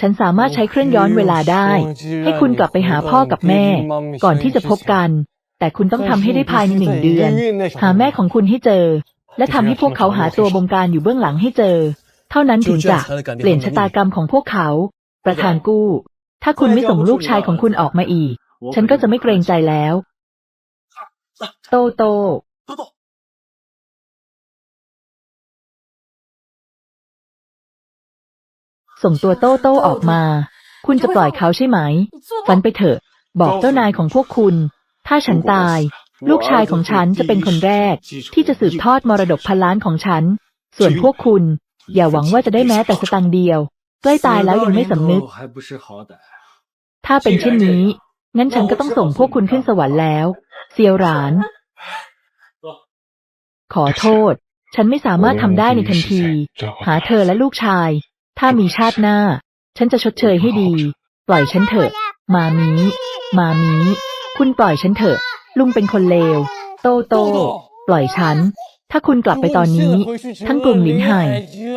ฉันสามารถใช้เครื่องย้อนเวลาได้ ให้คุณกลับไปหาพ่อกับแม่ ก่อนที่จะพบกัน แต่คุณต้องทำให้ได้ภายในหนึ่งเดือน หาแม่ของคุณให้เจอ และทำให้พวกเขาหาตัวบงการอยู่เบื้องหลังให้เจอ เท่านั้นถึงจะเปลี่ยนชะตากรรมของพวกเขา ประธานกู้ ถ้าคุณไม่ส่งลูกชายของคุณออกมาอีก ฉันก็จะไม่เกรงใจแล้ว โตโต ส่งตัวโต้โต้ออกมา คุณจะปล่อยเขาใช่ไหม ฝันไปเถอะ บอกเจ้านายของพวกคุณ ถ้าฉันตาย ลูกชายของฉันจะเป็นคนแรก ที่จะสืบทอดมรดกพันล้านของฉัน ส่วนพวกคุณ อย่าหวังว่าจะได้แม้แต่สตังค์เดียว ใกล้ตายแล้วยังไม่สำนึก ถ้าเป็นเช่นนี้ งั้นฉันก็ต้องส่งพวกคุณขึ้นสวรรค์แล้ว เซียวหราน ขอโทษ ฉันไม่สามารถทำได้ในทันที หาเธอและลูกชาย ถ้ามีชาติหน้า ฉันจะชดเชยให้ดี ปล่อยฉันเถอะ มามี มามี คุณปล่อยฉันเถอะ ลุงเป็นคนเลว โตโต ปล่อยฉัน ถ้าคุณกลับไปตอนนี้ ทั้งกลุ่มหลินไห่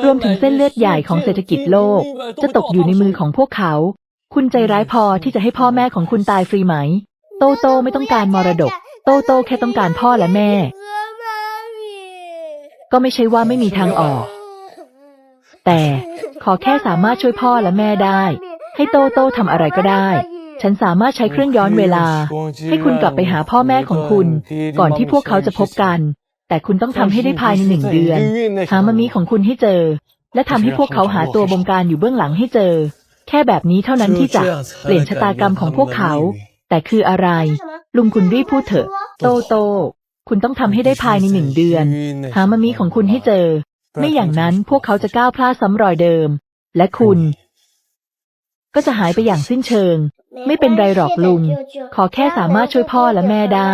รวมถึงเส้นเลือดใหญ่ของเศรษฐกิจโลก จะตกอยู่ในมือของพวกเขา คุณใจร้ายพอที่จะให้พ่อแม่ของคุณตายฟรีไหม โตโตไม่ต้องการมรดก โตโตแค่ต้องการพ่อและแม่ ก็ไม่ใช่ว่าไม่มีทางออก แต่ขอแค่สามารถช่วยพ่อและแม่ได้ ให้โตโตทำอะไรก็ได้ ฉันสามารถใช้เครื่องย้อนเวลา ให้คุณกลับไปหาพ่อแม่ของคุณ ก่อนที่พวกเขาจะพบกัน แต่คุณต้องทำให้ได้ภายในหนึ่งเดือน หามามีของคุณให้เจอ และทำให้พวกเขาหาตัวบงการอยู่เบื้องหลังให้เจอ แค่แบบนี้เท่านั้นที่จะเปลี่ยนชะตากรรมของพวกเขา แต่คืออะไร ลุงคุณรีบพูดเถอะ โตโต คุณต้องทำให้ได้ภายในหนึ่งเดือน หามามีของคุณให้เจอ ไม่อย่างนั้นพวกเขาจะก้าวพลาดซ้ำรอยเดิม และคุณ ก็จะหายไปอย่างสิ้นเชิง ไม่เป็นไรหรอกลุง ขอแค่สามารถช่วยพ่อและแม่ได้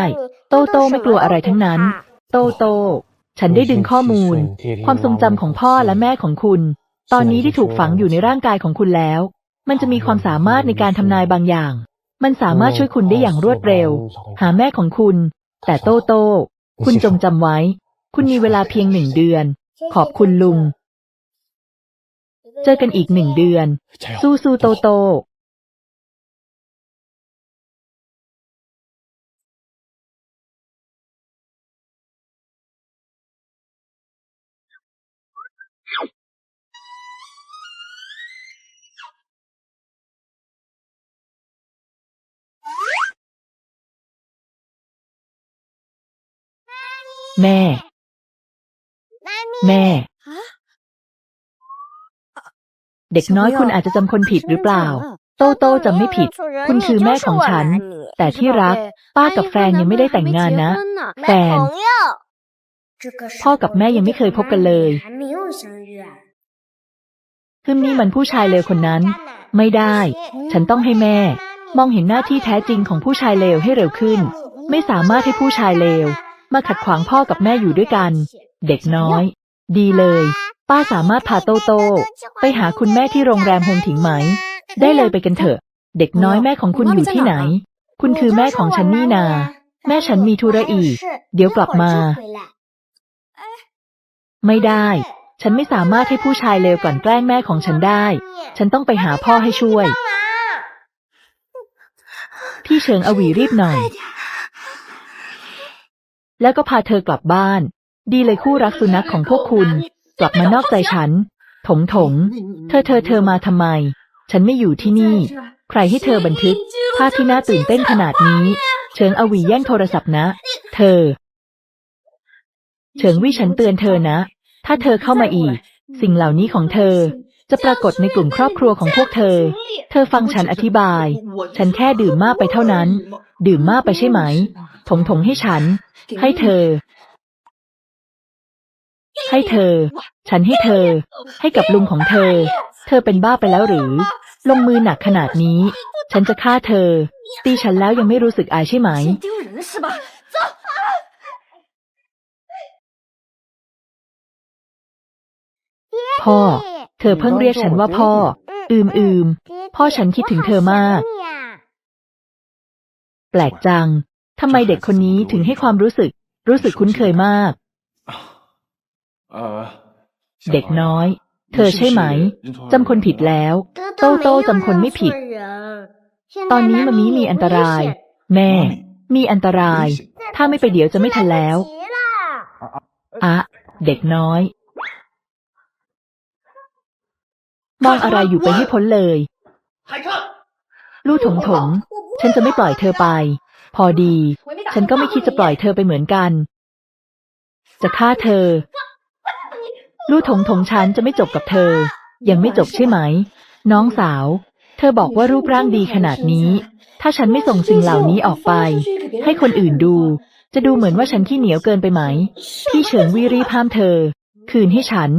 โตโตไม่กลัวอะไรทั้งนั้น โตโต ฉันได้ดึงข้อมูล ความทรงจำของพ่อและแม่ของคุณ ตอนนี้ที่ถูกฝังอยู่ในร่างกายของคุณแล้ว มันจะมีความสามารถในการทำนายบางอย่าง มันสามารถช่วยคุณได้อย่างรวดเร็ว หาแม่ของคุณ แต่โตโต คุณจงจำไว้ คุณมีเวลาเพียงหนึ่งเดือน ขอบคุณลุง เจอกันอีกหนึ่งเดือน สู้สู้โตโตแม่ แม่ เด็กน้อยคุณอาจจะจำคนผิดหรือเปล่า โตโตจำไม่ผิด คุณคือแม่ของฉัน แต่ที่รัก ป้ากับแฟนยังไม่ได้แต่งงานนะ แฟน พ่อกับแม่ยังไม่เคยพบกันเลย คือนี่มันผู้ชายเลวคนนั้น ไม่ได้ ฉันต้องให้แม่ มองเห็นหน้าที่แท้จริงของผู้ชายเลวให้เร็วขึ้น ไม่สามารถให้ผู้ชายเลวมาขัดขวางพ่อกับแม่อยู่ด้วยกัน เด็กน้อย ดีเลย ป้าสามารถพาโตโต ไปหาคุณแม่ที่โรงแรมโฮมถิงไหม ได้เลยไปกันเถอะ เด็กน้อยแม่ของคุณอยู่ที่ไหน คุณคือแม่ของฉันนี่นา แม่ฉันมีธุระอีก เดี๋ยวกลับมา ไม่ได้ ฉันไม่สามารถให้ผู้ชายเลวกลั่นแกล้งแม่ของฉันได้ ฉันต้องไปหาพ่อให้ช่วย พี่เฉิงอวีรีบหน่อย แล้วก็พาเธอกลับบ้าน ดีเลยคู่รักสุนัขของพวกคุณ กลับมานอกใจฉัน ถงถง เธอเธอเธอมาทำไม ฉันไม่อยู่ที่นี่ ใครให้เธอบันทึก ภาพที่น่าตื่นเต้นขนาดนี้ เฉิงอวีแย่งโทรศัพท์นะ เธอ เฉิงวิฉันเตือนเธอนะ ถ้าเธอเข้ามาอีก สิ่งเหล่านี้ของเธอ จะปรากฏในกลุ่มครอบครัวของพวกเธอ เธอฟังฉันอธิบาย ฉันแค่ดื่มมากไปเท่านั้น ดื่มมากไปใช่ไหม ถงถงให้ฉัน ให้เธอ ให้เธอ ฉันให้เธอ ให้กับลุงของเธอ เธอเป็นบ้าไปแล้วหรือ ลงมือหนักขนาดนี้ ฉันจะฆ่าเธอ ตีฉันแล้วยังไม่รู้สึกอายใช่ไหม พ่อ เธอเพิ่งเรียกฉันว่าพ่อ อืมอืมพ่อฉันคิดถึงเธอมาก แปลกจังทำไมเด็กคนนี้ถึงให้ความรู้สึก รู้สึกคุ้นเคยมาก เด็กน้อย เธอใช่ไหมจำคนผิดแล้ว โตโต้จำคนไม่ผิด ตอนนี้มามีมีอันตราย แม่ มีอันตราย ถ้าไม่ไปเดี๋ยวจะไม่ทันแล้วอะเด็กน้อย มองอะไรอยู่ไปให้พ้นเลยลู่ถงถง ฉันจะไม่ปล่อยเธอไป พอดี ฉันก็ไม่คิดจะปล่อยเธอไปเหมือนกัน จะฆ่าเธอ ลู่ถงถงฉันจะไม่จบกับเธอ ยังไม่จบใช่ไหม น้องสาว เธอบอกว่ารูปร่างดีขนาดนี้ ถ้าฉันไม่ส่งสิ่งเหล่านี้ออกไป ให้คนอื่นดู จะดูเหมือนว่าฉันขี้เหนียวเกินไปไหม พี่เฉิงวีรีพามเธอ คืนให้ฉัน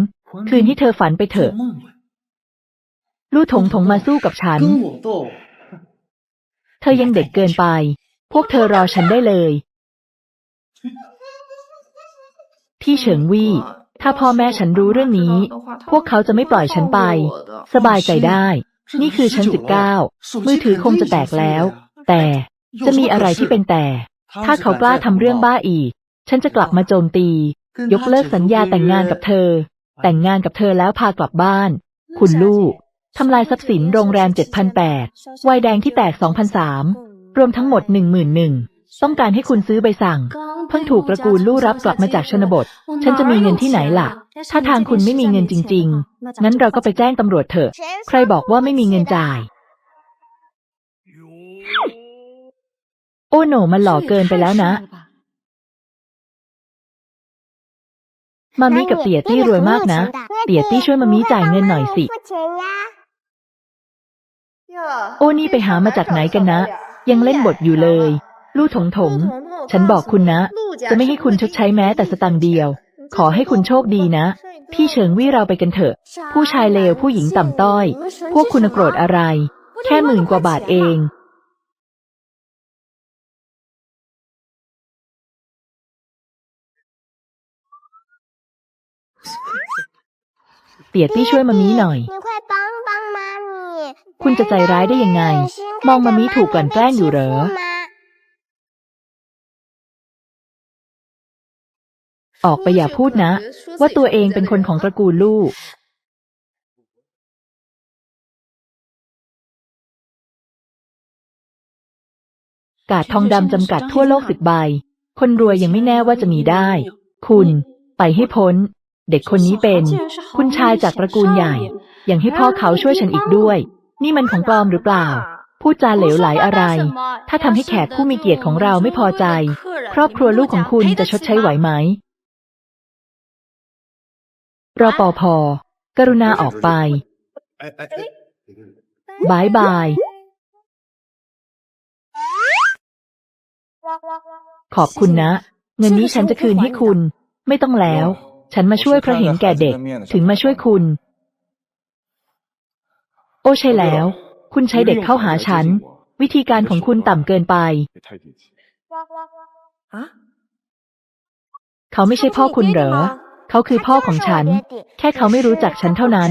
คืนให้เธอฝันไปเถอะ ลู่ถงถงมาสู้กับฉัน เธอยังเด็กเกินไป พวกเธอรอฉันได้เลย พี่เฉิงวี่ ถ้าพ่อแม่ฉันรู้เรื่องนี้ พวกเขาจะไม่ปล่อยฉันไป สบายใจได้ นี่คือชั้นสิบเก้ามือถือคงจะแตกแล้ว แต่จะมีอะไรที่เป็นแต่ ถ้าเขากล้าทำเรื่องบ้าอีก ฉันจะกลับมาโจมตี ยกเลิกสัญญาแต่งงานกับเธอ แต่งงานกับเธอแล้วพากลับบ้าน คุณลูกทำลายทรัพย์สินโรงแรม7,008วัยแดงที่แตก 2,003รวมทั้งหมด 11,000ต้องการให้คุณซื้อใบสั่ง พิ่งถูกตระกูลลู่รับกลับมาจากชนบท ฉันจะมีเงินที่ไหนล่ะ ถ้าทางคุณไม่มีเงินจริง ๆ งั้นเราก็ไปแจ้งตำรวจเถอะ ใครบอกว่าไม่มีเงินจ่าย โอ้โหนมันหล่อเกินไปแล้วนะ มามีกับเตียตี้รวยมากนะ เตียตี้ช่วยมามีจ่ายเงินหน่อยสิ โอ้นี่ไปหามาจากไหนกันนะ ยังเล่นบทอยู่เลย ลู่ถงถง ฉันบอกคุณนะ จะไม่ให้คุณชดใช้แม้แต่สตังค์เดียว ขอให้คุณโชคดีนะ พี่เฉิงวี่เราไปกันเถอะ ผู้ชายเลวผู้หญิงต่ำต้อย พวกคุณน่ะโกรธอะไร แค่หมื่นกว่าบาทเองเตี๋ยตี้ช่วยมามีหน่อย คุณจะใจร้ายได้ยังไง มองมามีถูกกลั่นแกล้งอยู่เหรอ ออกไปอย่าพูดนะ ว่าตัวเองเป็นคนของตระกูลลูก กาดทองดำจำกัดทั่วโลกสิบใบ คนรวยยังไม่แน่ว่าจะมีได้ คุณไปให้พ้น เด็กคนนี้เป็น คุณชายจากตระกูลใหญ่ ยังให้พ่อเขาช่วยฉันอีกด้วย นี่มันของปลอมหรือเปล่าพูดจาเหลวไหลอะไร ถ้าทำให้แขกผู้มีเกียรติของเราไม่พอใจ ครอบครัวลูกของคุณจะชดใช้ไหวไหม รอปอพอกรุณาออกไป 哎哎哎， บายบาย ขอบคุณนะ เงินนี้ฉันจะคืนให้คุณ ไม่ต้องแล้ว ฉันมาช่วยเพราะเห็นแก่เด็ก ถึงมาช่วยคุณ โอ้ใช่แล้ว คุณใช้เด็กเข้าหาฉัน วิธีการของคุณต่ำเกินไป 别太低级。 เขาไม่ใช่พ่อคุณเหรอ เขาคือพ่อของฉัน แค่เขาไม่รู้จักฉันเท่านั้น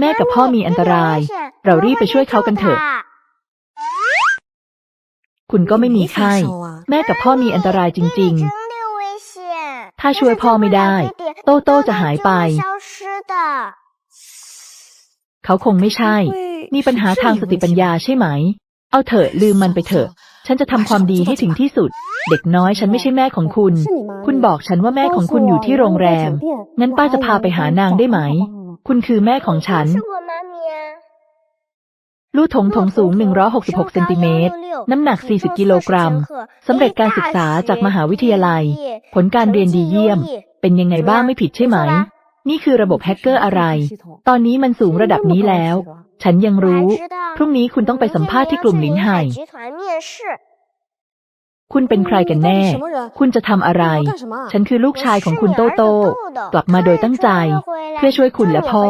แม่กับพ่อมีอันตราย เรารีบไปช่วยเขากันเถอะ คุณก็ไม่มีไข้แม่กับพ่อมีอันตรายจริง ๆ ถ้าช่วยพ่อไม่ได้ โตโต้จะหายไป เขาคงไม่ใช่ มีปัญหาทางสติปัญญาใช่ไหม เอาเถอะลืมมันไปเถอะ ฉันจะทำความดีให้ถึงที่สุด เด็กน้อยฉันไม่ใช่แม่ของคุณ คุณบอกฉันว่าแม่ของคุณอยู่ที่โรงแรม งั้นป้าจะพาไปหานางได้ไหม คุณคือแม่ของฉัน ลู่ถงถงสูง 166 เซนติเมตร น้ำหนัก 40 กิโลกรัม สำเร็จการศึกษาจากมหาวิทยาลัย ผลการเรียนดีเยี่ยม เป็นยังไงบ้างไม่ผิดใช่ไหม นี่คือระบบแฮกเกอร์อะไร ตอนนี้มันสูงระดับนี้แล้ว ฉันยังรู้ พรุ่งนี้คุณต้องไปสัมภาษณ์ที่กลุ่มหลินไห่คุณเป็นใครกันแน่ คุณจะทำอะไร ฉันคือลูกชายของคุณโตโต้กลับมาโดยตั้งใจ เพื่อช่วยคุณและพ่อ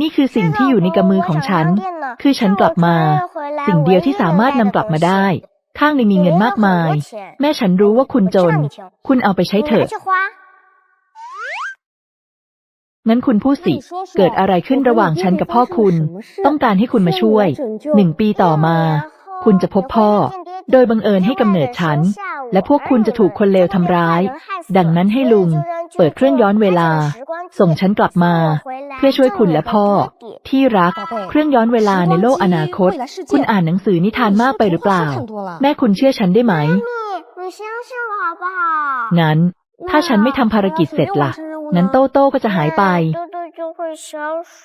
นี่คือสิ่งที่อยู่ในกำมือของฉัน คือฉันกลับมา สิ่งเดียวที่สามารถนำกลับมาได้ ข้างในมีเงินมากมาย แม่ฉันรู้ว่าคุณจน คุณเอาไปใช้เถอะ งั้นคุณพูดสิ เกิดอะไรขึ้นระหว่างฉันกับพ่อคุณ ต้องการให้คุณมาช่วย หนึ่งปีต่อมา คุณจะพบพ่อ โดยบังเอิญให้กำเนิดฉัน และพวกคุณจะถูกคนเลวทำร้าย ดังนั้นให้ลุง เปิดเครื่องย้อนเวลา ส่งฉันกลับมา เพื่อช่วยคุณและพ่อ ที่รัก เครื่องย้อนเวลาในโลกอนาคต คุณอ่านหนังสือนิทานมากไปหรือเปล่า แม่คุณเชื่อฉันได้ไหมงั้น ถ้าฉันไม่ทำภารกิจเสร็จละ่ะ นั้นโต้โต้ก็จะหายไป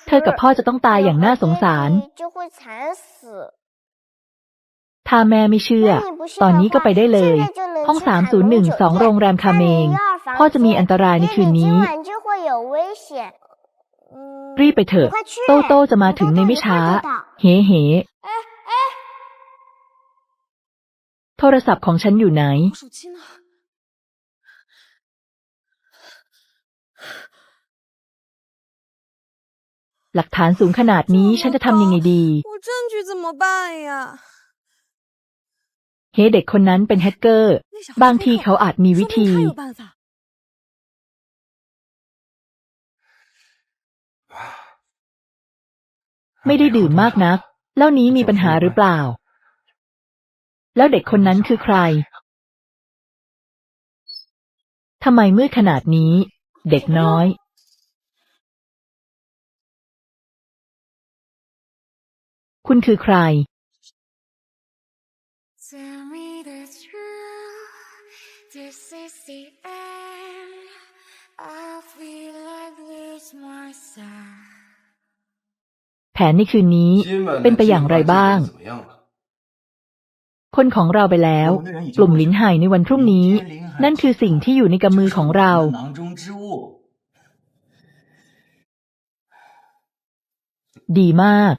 เธอกับพ่อจะต้องตายอย่างน่าสงสาร ถ้าแม่ไม่เชื่อ ตอนนี้ก็ไปได้เลย ห้องสามศูนย์หนึ่งสองโรงแรมคาเมง พ่อจะมีอันตรายในคืนนี้ รีบไปเถอะ โต้โต้จะมาถึงในไม่ช้า เฮ้เฮโทรศัพท์ของฉันอยู่ไหน หลักฐานสูงขนาดนี้ฉันจะทำยังไงดีเฮ้เด็กคนนั้นเป็นแฮกเกอร์ บางทีเขาอาจมีวิธี ไม่ได้ดื่มมากนัก แล้วนี้มีปัญหาหรือเปล่า แล้วเด็กคนนั้นคือใครทำไมมืดขนาดนี้ เด็กน้อย คุณคือใครแผนในคืนนี้เป็นไปอย่างไรบ้าง คนของเราไปแล้ว กลุ่มลิ้นหายในวันพรุ่งนี้ นั่นคือสิ่งที่อยู่ในกำมือของเราดีมาก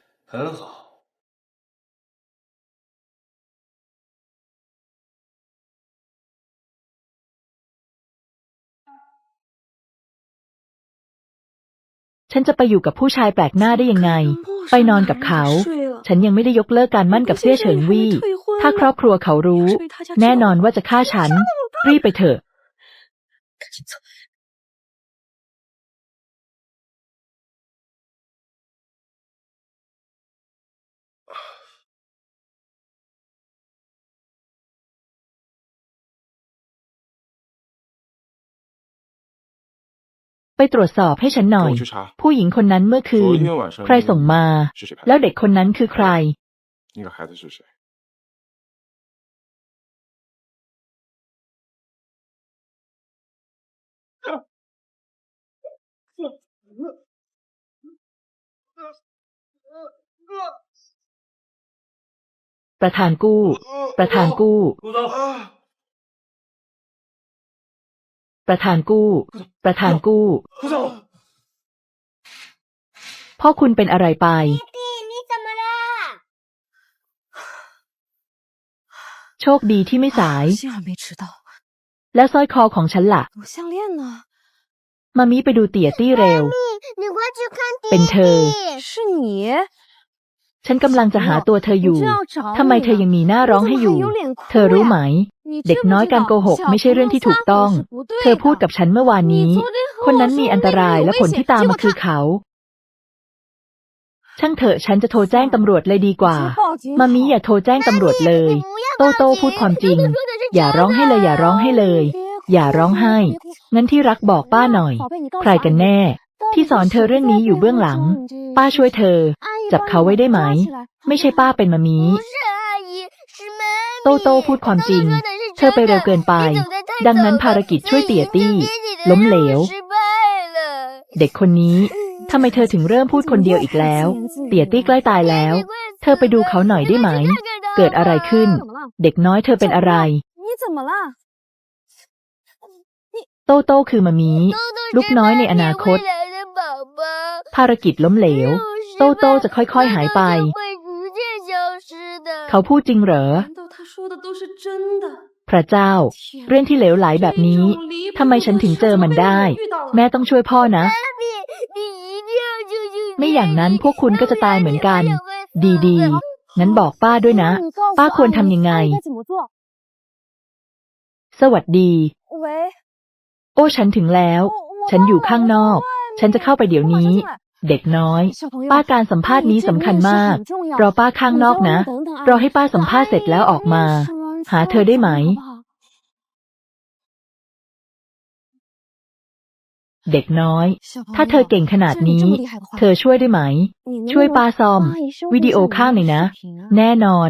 ฉันจะไปอยู่กับผู้ชายแปลกหน้าได้ยังไง ไปนอนกับเขา ฉันยังไม่ได้ยกเลิกการมั่นกับเสี่ยเฉิงวี่ ถ้าครอบครัวเขารู้ แน่นอนว่าจะฆ่าฉัน รีบไปเถอะ ไปตรวจสอบให้ฉันหน่อย ผู้หญิงคนนั้นเมื่อคืน ใครส่งมา แล้วเด็กคนนั้นคือใคร ประธานกู้ ประธานกู้ ประธานกู้ ประธานกู้ 顾总， พ่อคุณเป็นอะไรไป 弟，你怎么了？ โชคดีที่ไม่สาย 幸好没迟到。 แล้วสร้อยคอของฉันล่ะ 我项链呢？ มามีไปดูเตี่ยตี้เร็ว 你快去看弟弟。เป็นเธอ 是你？ ฉันกำลังจะหาตัวเธออยู่ 我正要找你呢 ทำไมเธอยังมีหน้าร้องให้อยู่ 你怎么还有脸哭呀 เธอรู้ไหม 你知不知道 เด็กน้อยการโกหกไม่ใช่เรื่องที่ถูกต้อง เธอพูดกับฉันเมื่อวานนี้ คนนั้นมีอันตรายและผลที่ตามมาคือเขา ช่างเถอะฉันจะโทรแจ้งตำรวจเลยดีกว่า มามีอย่าโทรแจ้งตำรวจเลย โตโต้พูดความจริง อย่าร้องให้เลยอย่าร้องให้เลย อย่าร้องไห้ งั้นที่รักบอกป้าหน่อย ใครกันแน่ ที่สอนเธอเรื่องนี้อยู่เบื้องหลัง ป้าช่วยเธอ จับเขาไว้ได้ไหม ไม่ใช่ป้าเป็นมามี โตโต้พูดความจริง เธอไปเร็วเกินไป ดังนั้นภารกิจช่วยเตี่ยตี้ ล้มเหลว เด็กคนนี้ทำไมเธอถึงเริ่มพูดคนเดียวอีกแล้ว เตี่ยตี้ใกล้ตายแล้ว เธอไปดูเขาหน่อยได้ไหม เกิดอะไรขึ้น เด็กน้อยเธอเป็นอะไร โตโต้คือมามีลูกน้อยในอนาคต ภารกิจล้มเหลว โตโต้จะค่อยๆหายไป เขาพูดจริงเหรอ พระเจ้า เรื่องที่เหลวไหลแบบนี้ทำไมฉันถึงเจอมันได้ แม่ต้องช่วยพ่อนะ ไม่อย่างนั้นพวกคุณก็จะตายเหมือนกัน ดีๆงั้นบอกป้าด้วยนะ ป้าควรทำยังไง สวัสดี โอ้ฉันถึงแล้ว ฉันอยู่ข้างนอก ฉันจะเข้าไปเดี๋ยวนี้ เด็กน้อย ป้าการสัมภาษณ์นี้สำคัญมาก รอป้าข้างนอกนะ รอให้ป้าสัมภาษณ์เสร็จแล้วออกมา หาเธอได้ไหม เด็กน้อย ถ้าเธอเก่งขนาดนี้ เธอช่วยได้ไหม ช่วยปาซอม วิดีโอข้างหน่อยนะ แน่นอน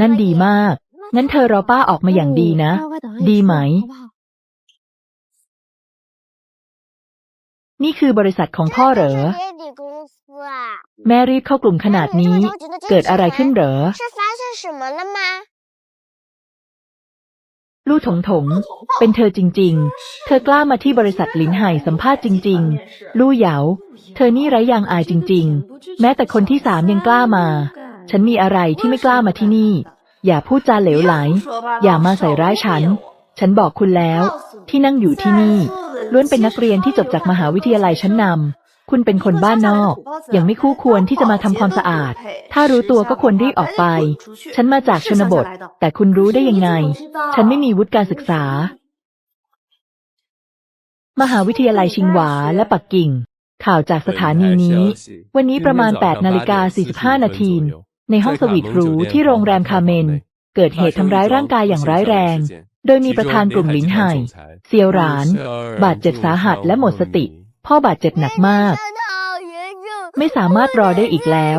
นั่นดีมาก งั้นเธอรอป้าออกมาอย่างดีนะ ดีไหม นี่คือบริษัทของพ่อเหรอ แม่รีบเข้ากลุ่มขนาดนี้ เกิดอะไรขึ้นเหรอ ลู่ถงถง เป็นเธอจริง ๆ เธอกล้ามาที่บริษัทหลินไห่สัมภาษณ์จริง ๆ ลู่เหยา เธอนี่ไร้ยางอายจริง ๆ แม้แต่คนที่สามยังกล้ามา ฉันมีอะไรที่ไม่กล้ามาที่นี่ อย่าพูดจาเหลวไหล อย่ามาใส่ร้ายฉัน ฉันบอกคุณแล้ว ที่นั่งอยู่ที่นี่ ล้วนเป็นนักเรียนที่จบจากมหาวิทยาลัยชั้นนำ คุณเป็นคนบ้านนอก ยังไม่คู่ควรที่จะมาทำความสะอาด ถ้ารู้ตัวก็ควรรีบออกไป ฉันมาจากชนบท แต่คุณรู้ได้ยังไง ฉันไม่มีวุฒิการศึกษา มหาวิทยาลัยชิงหวาและปักกิ่ง ข่าวจากสถานีนี้ วันนี้ประมาณ 8 นาฬิกา 45 นาที ในห้องสวีทหรูที่โรงแรมคาเมน เกิดเหตุทำร้ายร่างกายอย่างร้ายแรง โดยมีประธานกลุ่มลินไห่เซียวหราน บาดเจ็บสาหัสและหมดสติ พ่อบาดเจ็บหนักมาก ไม่สามารถรอได้อีกแล้ว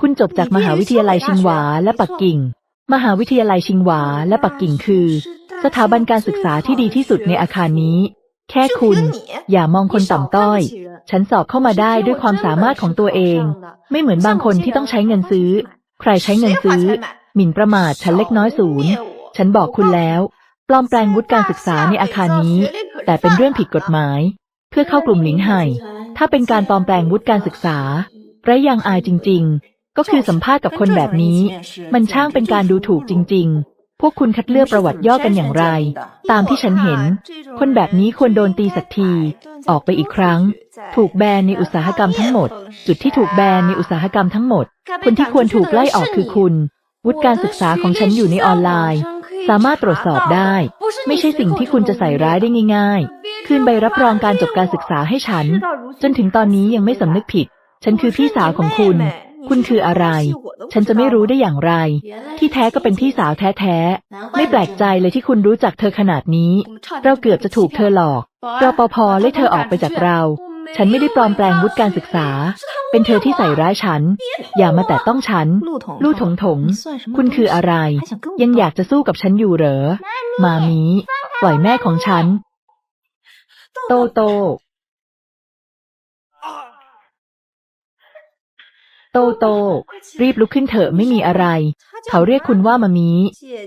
คุณจบจากมหาวิทยาลัยชิงหวาและปักกิ่ง มหาวิทยาลัยชิงหวาและปักกิ่งคือ สถาบันการศึกษาที่ดีที่สุดในอาคารนี้ แค่คุณ อย่ามองคนต่ำต้อย ฉันสอบเข้ามาได้ด้วยความสามารถของตัวเอง ไม่เหมือนบางคนที่ต้องใช้เงินซื้อ ใครใช้เงินซื้อ หมิ่นประมาทฉันเล็กน้อยศูนย์ ฉันบอกคุณแล้ว ลอมแปลงวุฒิการศึกษาในอาคารนี้ แต่เป็นเรื่องผิดกฎหมาย เพื่อเข้ากลุ่มหลินไห่ถ้าเป็นการปลอมแปลงวุฒิการศึกษาไร้ยางอายจริง ๆ ก็คือสัมภาษณ์กับคนแบบนี้ มันช่างเป็นการดูถูกจริง ๆ พวกคุณคัดเลือกประวัติย่อกันอย่างไร ตามที่ฉันเห็น คนแบบนี้ควรโดนตีสักที ออกไปอีกครั้ง ถูกแบนในอุตสาหกรรมทั้งหมด จุดที่ถูกแบนในอุตสาหกรรมทั้งหมด คนที่ควรถูกไล่ออกคือคุณ วุฒิการศึกษาของฉันอยู่ในออนไลน์ สามารถตรวจสอบได้ ไม่ใช่สิ่งที่คุณจะใส่ร้ายได้ง่าย ๆ คืนใบรับรองการจบการศึกษาให้ฉัน จนถึงตอนนี้ยังไม่สำนึกผิด ฉันคือพี่สาวของคุณ คุณคืออะไร ฉันจะไม่รู้ได้อย่างไร ที่แท้ก็เป็นพี่สาวแท้ๆ ไม่แปลกใจเลยที่คุณรู้จักเธอขนาดนี้ เราเกือบจะถูกเธอหลอกรปภไล่เธอออกไปจากเรา ฉันไม่ได้ปลอมแปลงวุฒิการศึกษา เป็นเธอที่ใส่ร้ายฉัน อย่ามาแต่ต้องฉัน ลู่ถงถง คุณคืออะไร ยังอยากจะสู้กับฉันอยู่เหรอ มามี ปล่อยแม่ของฉัน โตโต โตโต รีบลุกขึ้นเถอะไม่มีอะไร เขาเรียกคุณว่ามามี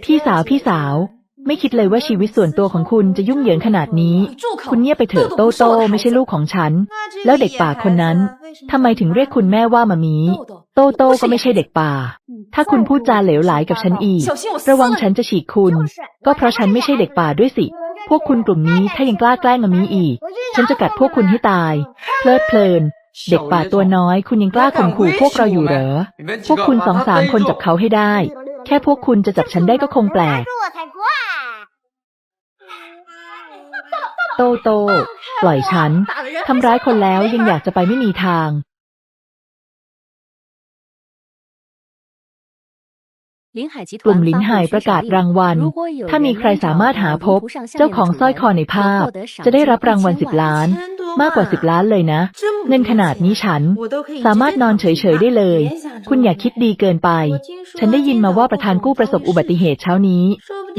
พี่สาวพี่สาว ไม่คิดเลยว่าชีวิตส่วนตัวของคุณจะยุ่งเหยิงขนาดนี้ คุณเงียบไปเถอะโตโต ไม่ใช่ลูกของฉัน แล้วเด็กป่าคนนั้น ทำไมถึงเรียกคุณแม่ว่ามามีโตโตก็ไม่ใช่เด็กป่า ถ้าคุณพูดจาเหลวไหลกับฉันอีก ระวังฉันจะฉีกคุณ ก็เพราะฉันไม่ใช่เด็กป่าด้วยสิ พวกคุณกลุ่มนี้ถ้ายังกล้าแกล้งมามีอีก ฉันจะกัดพวกคุณให้ตาย เพลิดเพลิน เด็กป่าตัวน้อย คุณยังกล้าข่มขู่พวกเราอยู่เหรอ พวกคุณสองสามคนจับเขาให้ได้ แค่พวกคุณจะจับฉันได้ก็คงแปลก โตโต ปล่อยฉัน ทำร้ายคนแล้วยังอยากจะไปไม่มีทาง กลุ่มลินไห่ประกาศรางวัล ถ้ามีใครสามารถหาพบ เจ้าของสร้อยคอในภาพ จะได้รับรางวัลสิบล้าน มากกว่าสิบล้านเลยนะ เงินขนาดนี้ฉัน สามารถนอนเฉยๆได้เลย คุณอย่าคิดดีเกินไป ฉันได้ยินมาว่าประธานกู้ประสบอุบัติเหตุเช้านี้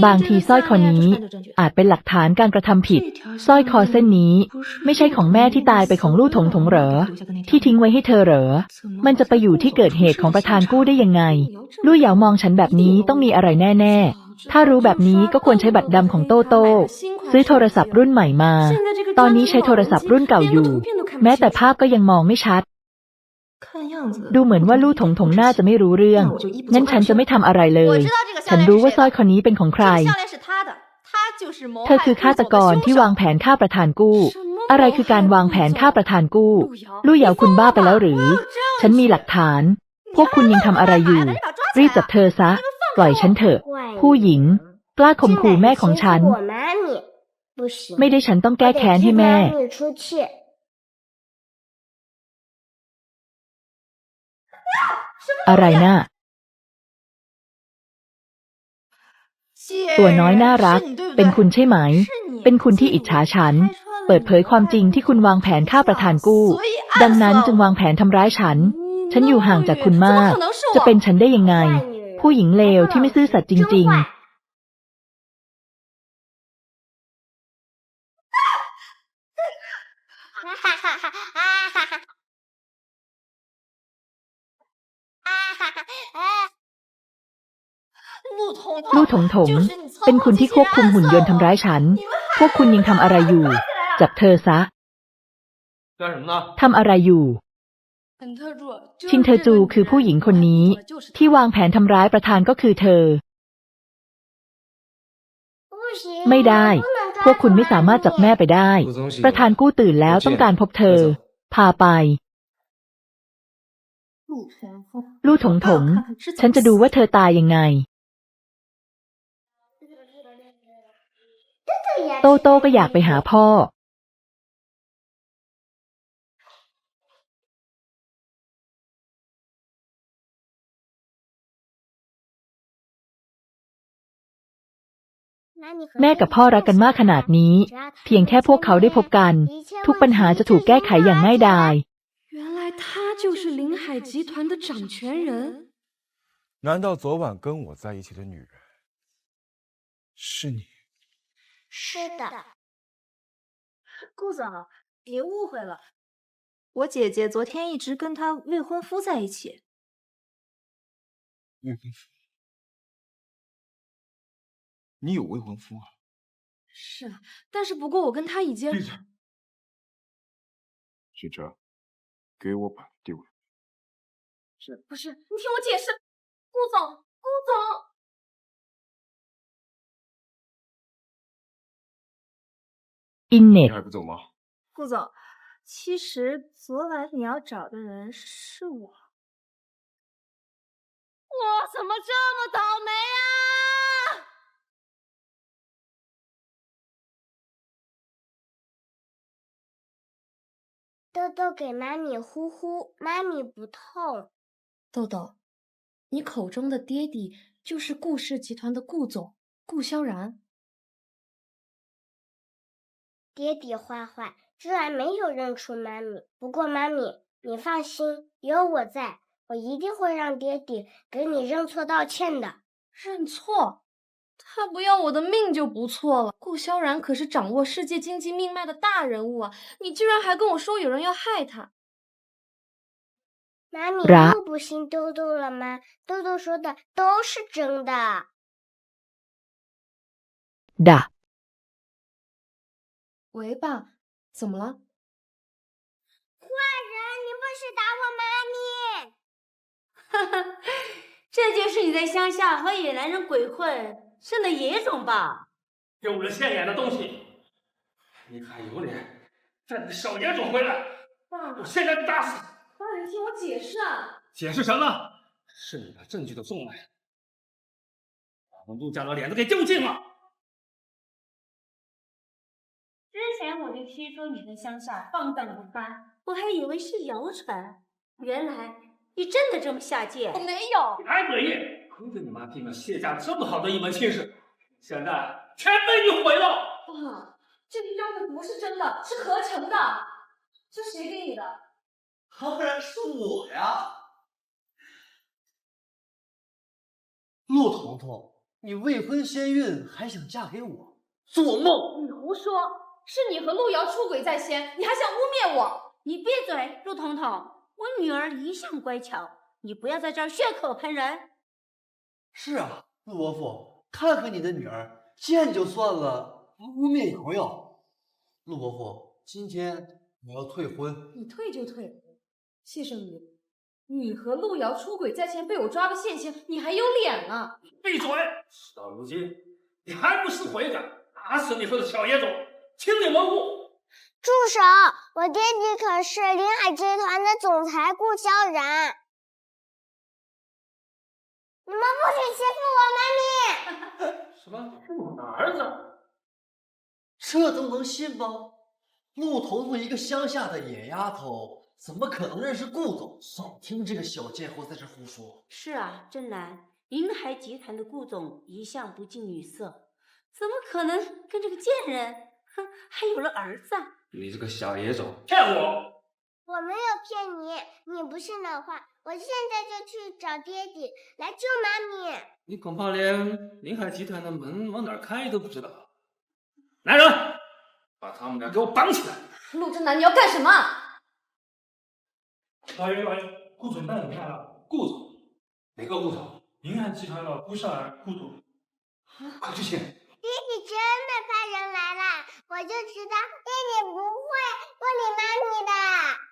บางทีสร้อยคอนี้ อาจเป็นหลักฐานการกระทำผิดสร้อยคอเส้นนี้ ไม่ใช่ของแม่ที่ตายไปของลู่ถงถงเหรอ ที่ทิ้งไว้ให้เธอเหรอ มันจะไปอยู่ที่เกิดเหตุของประธานกู้ได้ยังไง ลู่เหยามองฉันแบบนี้ต้องมีอะไรแน่ ๆ ถ้ารู้แบบนี้ก็ควรใช้บัตรดำของโตโต้ซื้อโทรศัพท์รุ่นใหม่มา ตอนนี้ใช้โทรศัพท์รุ่นเก่าอยู่ แม้แต่ภาพก็ยังมองไม่ชัด ดูเหมือนว่าลู่ถงถงหน้าจะไม่รู้เรื่อง งั้นฉันจะไม่ทำอะไรเลย ฉันรู้ว่าสร้อยคอนี้เป็นของใคร เธอคือฆาตกรที่วางแผนฆ่าประธานกู้ อะไรคือการวางแผนฆ่าประธานกู้ ลู่เหยาคุณบ้าไปแล้วหรือ ฉันมีหลักฐาน พวกคุณยังทำอะไรอยู่ รีบจับเธอซะ ปล่อยฉันเถอะ ผู้หญิง กล้าข่มขู่แม่ของฉัน ไม่ได้ฉันต้องแก้แค้นให้แม่อะไรนะ่ะตัวน้อยน่ารัก เป็นคุณใช่ไหม เป็นคุณที่อิจฉาฉัน เปิดเผยความจริงที่คุณวางแผนฆ่าประธานกู้ ดังนั้นจึงวางแผนทำร้ายฉัน ฉันอยู่ห่างจากคุณมาก จะเป็นฉันได้ยังไง ผู้หญิงเลวที่ไม่ซื่อสัตย์จริง ๆ ลู่ถงถง เป็นคุณที่ควบคุมหุ่นยนต์ทำร้ายฉัน พวกคุณยังทำอะไรอยู่ จับเธอซะทำอะไรอยู่ ชินเธอจูคือผู้หญิงคนนี้ ที่วางแผนทำร้ายประธานก็คือเธอ ไม่ได้ พวกคุณไม่สามารถจับแม่ไปได้ ประธานกู้ตื่นแล้วต้องการพบเธอ พาไปลู่ถงถง ฉันจะดูว่าเธอตายยังไง ตโต้ก็อยากไปหาพ่อ แม่กับพ่อรักกันมากขนาดนี้ เพียงแค่พวกเขาได้พบกัน ทุกปัญหาจะถูกแก้ไขอย่างง่ายดาย 原来他就是临海集团的掌权人。难道昨晚跟我在一起的女人是你？ 是的，顾总，别误会了，我姐姐昨天一直跟她未婚夫在一起。未婚夫？你有未婚夫啊？是啊，但是不过我跟他已经闭嘴！许哲，给我把丢了。不是，你听我解释，顾总，顾总，丁内还不走吗？顾总其实昨晚你要找的人是我。我怎么这么倒霉啊？豆豆给妈咪呼呼妈咪不痛。豆豆你口中的爹地就是顾氏集团的顾总顾萧然。爹地坏坏，居然没有认出妈咪。不过妈咪，你放心，有我在，我一定会让爹地给你认错道歉的。认错？他不要我的命就不错了。顾萧然可是掌握世界经济命脉的大人物啊！你居然还跟我说有人要害他！妈咪然又不信豆豆了吗？豆豆说的都是真的。ด่า 喂，爸，怎么了？坏人，你不许打我妈咪！哈哈，这就是你在乡下和野男人鬼混生的野种吧？丢人现眼的东西！你还有脸带你小野种回来？爸，我现在就打死！爸，你听我解释啊！解释什么？是你把证据都送来，把我们陆家的脸都给丢尽了。我就听说你在乡下放荡不羁，我还以为是谣传，原来你真的这么下贱我。没有。你还嘴硬！亏得你妈拼了谢家这么好的一门亲事，现在全被你毁了。爸，这一张的不是真的，是合成的。这谁给你的？当然是我呀！陆彤彤，你未婚先孕还想嫁给我？做梦！你胡说！是你和陆瑶出轨在先，你还想污蔑我？你闭嘴，陆彤彤！我女儿一向乖巧，你不要在这儿血口喷人。是啊，陆伯父，看看你的女儿，见就算了，还污蔑友友。陆伯父，今天我要退婚。你退就退，谢圣宇，你和陆瑶出轨在前被我抓个现行，你还有脸啊？闭嘴！事到如今，你还不识悔改，打死你这个小野种，清理门户！住手！我爹地可是林海集团的总裁顾萧然。你们不许欺负我妈咪！什么？是我的儿子？这都能信吗？陆彤彤一个乡下的野丫头，怎么可能认识顾总？少听这个小贱货在这胡说。是啊，真兰，银海集团的顾总一向不近女色，怎么可能跟这个贱人，哼，还有了儿子啊？你这个小野种，骗我！我没有骗你，你不信的话，我现在就去找爹地来救妈咪。你恐怕连林海集团的门往哪儿开都不知道。来人，把他们俩给我绑起来！陆正南，你要干什么？老爷，老爷，顾总带你来了。顾总，哪个顾总？银海集团的顾少儿顾总。快去见！真的派人来了，我就知道爹地不会不理妈咪的。